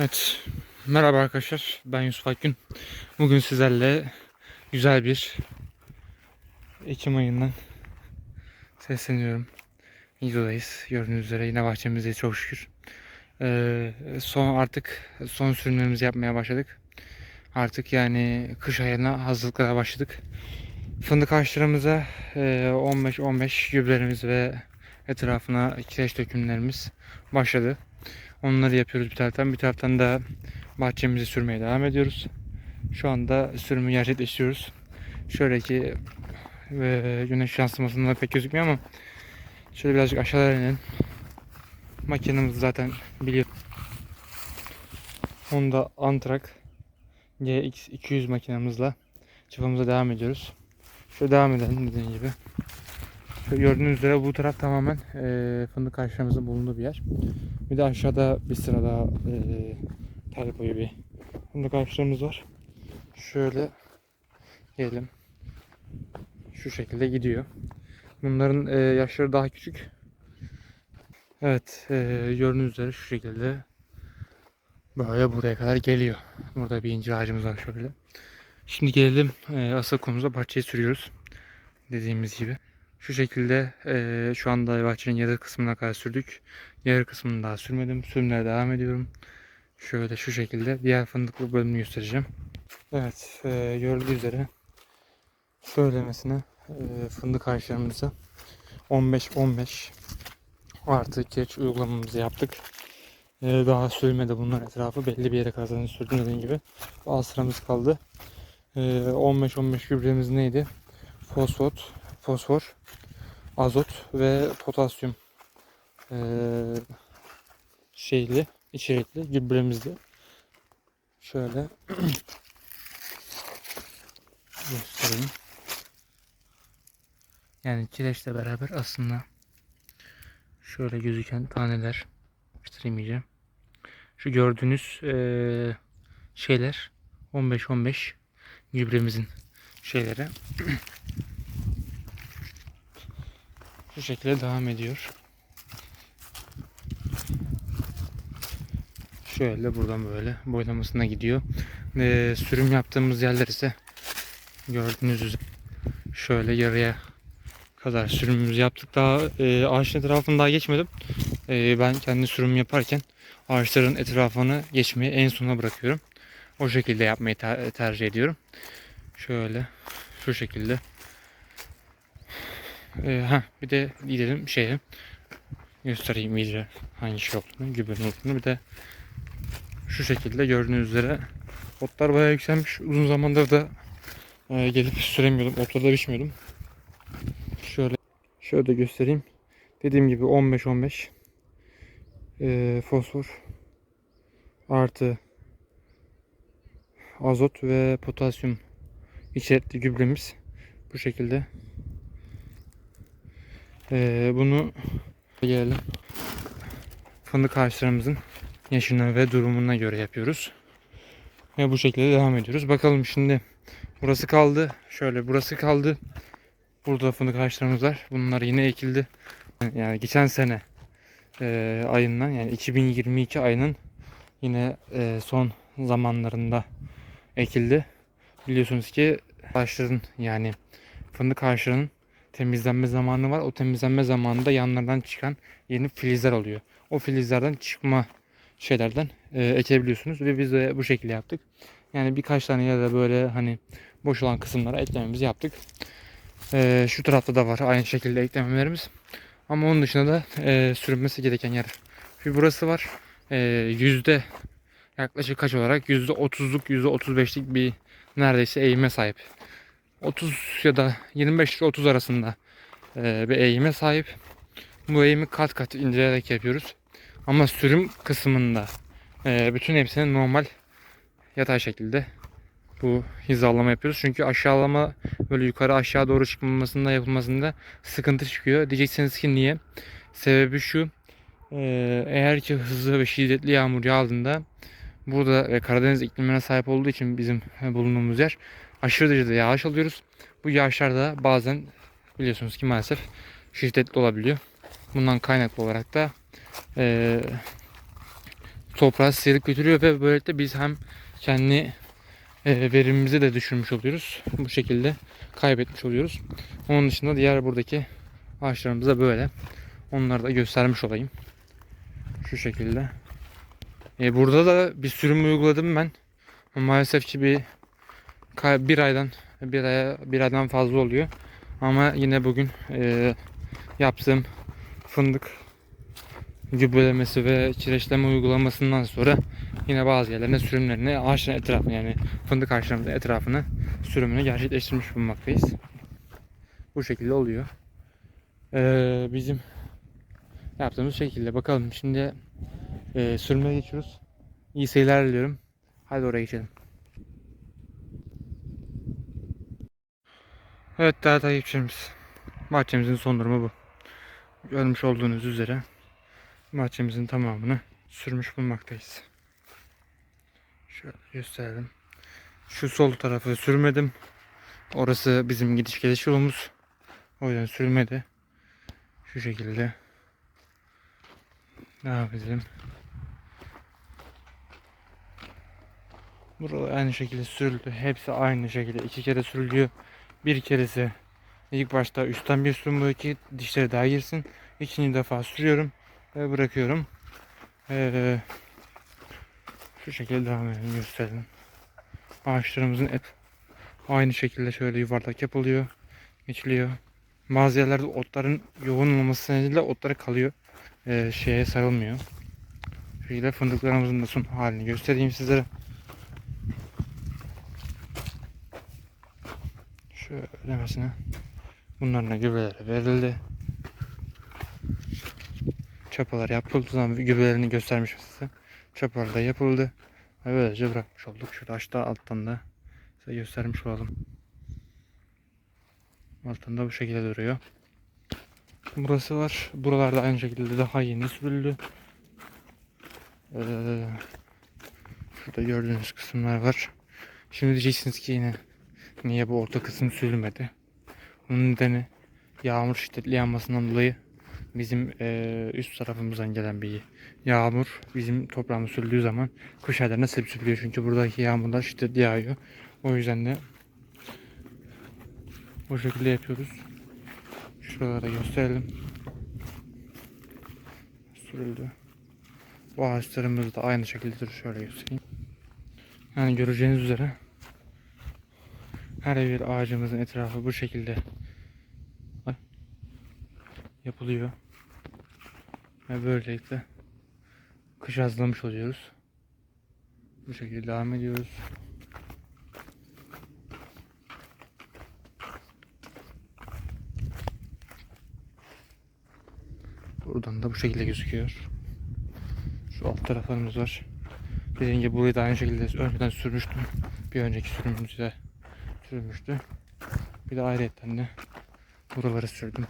Evet. Merhaba arkadaşlar. Ben Yusuf Akgün. Bugün sizlerle güzel bir Ekim ayından sesleniyorum. İdo'dayız. Gördüğünüz üzere yine bahçemizdeyiz çok şükür. Ee, son artık son sürümlerimizi yapmaya başladık. Artık yani kış ayına hazırlıklara başladık. Fındık ağaçlarımıza e, 15-15 gübrelerimiz ve etrafına kireç dökümlerimiz başladı. Onları yapıyoruz bir taraftan. Bir taraftan da bahçemizi sürmeye devam ediyoruz. Şu anda sürümü gerçekleştiriyoruz. Şöyle ki e, güneş yansımasında pek gözükmüyor ama şöyle birazcık aşağıya inelim. Makinemiz zaten biliyor. Honda Antrak GX200 makinamızla çıpamıza devam ediyoruz. Şöyle devam edelim dediğim gibi. Gördüğünüz üzere bu taraf tamamen e, fındık ağaçlarımızın bulunduğu bir yer. Bir de aşağıda bir sıra daha e, tel boyu bir fındık ağaçlarımız var. Şöyle gelelim. Şu şekilde gidiyor. Bunların e, yaşları daha küçük. Evet e, gördüğünüz üzere şu şekilde böyle buraya kadar geliyor. Burada bir incir ağacımız var şöyle. Şimdi gelelim e, asıl konumuza bahçeyi sürüyoruz. Dediğimiz gibi. Şu şekilde eee, şu anda bahçenin yarı kısmına kadar sürdük. Yarı kısmını daha sürmedim. Sürmeye devam ediyorum. Şöyle şu şekilde diğer fındıklı bölümünü göstereceğim. Evet eee gördüğünüz üzere söylemesine eee fındık ağaçlarımızı 15-15 artı geç uygulamamızı yaptık. Eee, daha sürmedi bunlar etrafı belli bir yere kadar sürdüm dediğim gibi. Bazı sıramız kaldı. Eee, 15-15 gübremiz neydi? Fosfot, fosfor, azot ve potasyum eee, şeyli, içerikli gübremizdi. Şöyle göstereyim. Yani kireçle beraber aslında şöyle gözüken taneler göstereyim. Şu gördüğünüz eee, şeyler 15-15 gübremizin şeyleri. Bu şekilde devam ediyor. Şöyle buradan böyle boylamasına gidiyor. Ee, sürüm yaptığımız yerler ise gördüğünüz üzere şöyle yarıya kadar sürümümüzü yaptık. Daha e, ağaçın etrafını daha geçmedim. E, ben kendi sürüm yaparken ağaçların etrafını geçmeyi en sona bırakıyorum. O şekilde yapmayı ter- tercih ediyorum. Şöyle şu şekilde. Ee, ha bir de gidelim şeye göstereyim iyice hangi şey olduğunu, gübrenin olduğunu. Bir de şu şekilde gördüğünüz üzere otlar bayağı yükselmiş. Uzun zamandır da e, gelip süremiyordum. Otlarda biçmiyordum. Şöyle şöyle de göstereyim. Dediğim gibi 15-15 e, fosfor artı azot ve potasyum içerikli gübremiz bu şekilde. Ee, bunu gelelim. Fındık ağaçlarımızın yaşına ve durumuna göre yapıyoruz. Ve bu şekilde devam ediyoruz. Bakalım şimdi burası kaldı. Şöyle burası kaldı. Burada fındık ağaçlarımız var. Bunlar yine ekildi. Yani geçen sene e, ayından yani 2022 ayının yine e, son zamanlarında ekildi. Biliyorsunuz ki ağaçların yani fındık ağaçlarının temizlenme zamanı var. O temizlenme zamanında yanlardan çıkan yeni filizler oluyor. O filizlerden çıkma şeylerden e, ekebiliyorsunuz ve biz de bu şekilde yaptık. Yani birkaç tane da böyle hani boş olan kısımlara eklememizi yaptık. E, şu tarafta da var aynı şekilde eklemelerimiz. Ama onun dışında da e, sürülmesi gereken yer. Şu burası var. E, yüzde yaklaşık kaç olarak yüzde otuzluk yüzde otuz beşlik bir neredeyse eğime sahip. 30 ya da 25 ile 30 arasında e, bir eğime sahip. Bu eğimi kat kat inceleyerek yapıyoruz. Ama sürüm kısmında e, bütün hepsini normal yatay şekilde bu hizalama yapıyoruz. Çünkü aşağılama böyle yukarı aşağı doğru çıkmamasında yapılmasında sıkıntı çıkıyor. Diyeceksiniz ki niye? Sebebi şu. e, eğer ki hızlı ve şiddetli yağmur yağdığında burada Karadeniz iklimine sahip olduğu için bizim bulunduğumuz yer aşırı derecede yağış alıyoruz. Bu yağışlar da bazen biliyorsunuz ki maalesef şiddetli olabiliyor. Bundan kaynaklı olarak da e, toprağı sıyrıp götürüyor ve böylelikle biz hem kendi e, verimimizi de düşürmüş oluyoruz. Bu şekilde kaybetmiş oluyoruz. Onun dışında diğer buradaki ağaçlarımız da böyle. Onları da göstermiş olayım. Şu şekilde. E, burada da bir sürüm uyguladım ben. Maalesef ki bir bir aydan bir aya bir aydan fazla oluyor. Ama yine bugün e, yaptığım fındık gübrelemesi ve kireçleme uygulamasından sonra yine bazı yerlerine sürümlerini ağaçların etrafını yani fındık ağaçlarımızın etrafını sürümünü gerçekleştirmiş bulunmaktayız. Bu şekilde oluyor. Ee, bizim yaptığımız şekilde bakalım şimdi e, sürümüne geçiyoruz. İyi seyirler diliyorum. Hadi oraya geçelim. Evet değerli takipçilerimiz. Bahçemizin son durumu bu. Görmüş olduğunuz üzere bahçemizin tamamını sürmüş bulunmaktayız. Şöyle gösterelim. Şu sol tarafı sürmedim. Orası bizim gidiş geliş yolumuz. O yüzden sürmedi. Şu şekilde. Devam edelim. Buralar aynı şekilde sürüldü. Hepsi aynı şekilde iki kere sürülüyor. Bir keresi ilk başta üstten bir bu ki dişleri daha girsin. İkinci defa sürüyorum ve bırakıyorum. Ee, şu şekilde devam edelim gösterelim. Ağaçlarımızın hep aynı şekilde şöyle yuvarlak yapılıyor. Geçiliyor. Bazı yerlerde otların yoğun olması nedeniyle otlara kalıyor. Ee, şeye sarılmıyor. Şekilde fındıklarımızın da son halini göstereyim sizlere. Şöyle mesela. Bunların gübreleri verildi. Çapalar yapıldı zaman gübrelerini göstermiş size. Çapalar da yapıldı. Ve böylece bırakmış olduk. Şurada aşağı alttan da size göstermiş olalım. Alttan da bu şekilde duruyor. Burası var. Buralarda aynı şekilde daha yeni sürüldü. Ee, şurada gördüğünüz kısımlar var. Şimdi diyeceksiniz ki yine niye bu orta kısım sürülmedi? Bunun nedeni yağmur şiddetli yağmasından dolayı bizim eee, üst tarafımızdan gelen bir yağmur bizim toprağımız sürüldüğü zaman kış aylarında silip süpürüyor. Çünkü buradaki yağmurlar şiddetli yağıyor. O yüzden de bu şekilde yapıyoruz. Şuralara gösterelim. Sürüldü. Bu ağaçlarımız da aynı şekildedir. Şöyle göstereyim. Yani göreceğiniz üzere her bir ağacımızın etrafı bu şekilde yapılıyor. Ve böylelikle kış hazırlamış oluyoruz. Bu şekilde devam ediyoruz. Buradan da bu şekilde gözüküyor. Şu alt taraflarımız var. Dediğim gibi burayı da aynı şekilde önceden sürmüştüm. Bir önceki sürümümüzde sürmüştü. Bir de ayrıyetten de buraları sürdüm.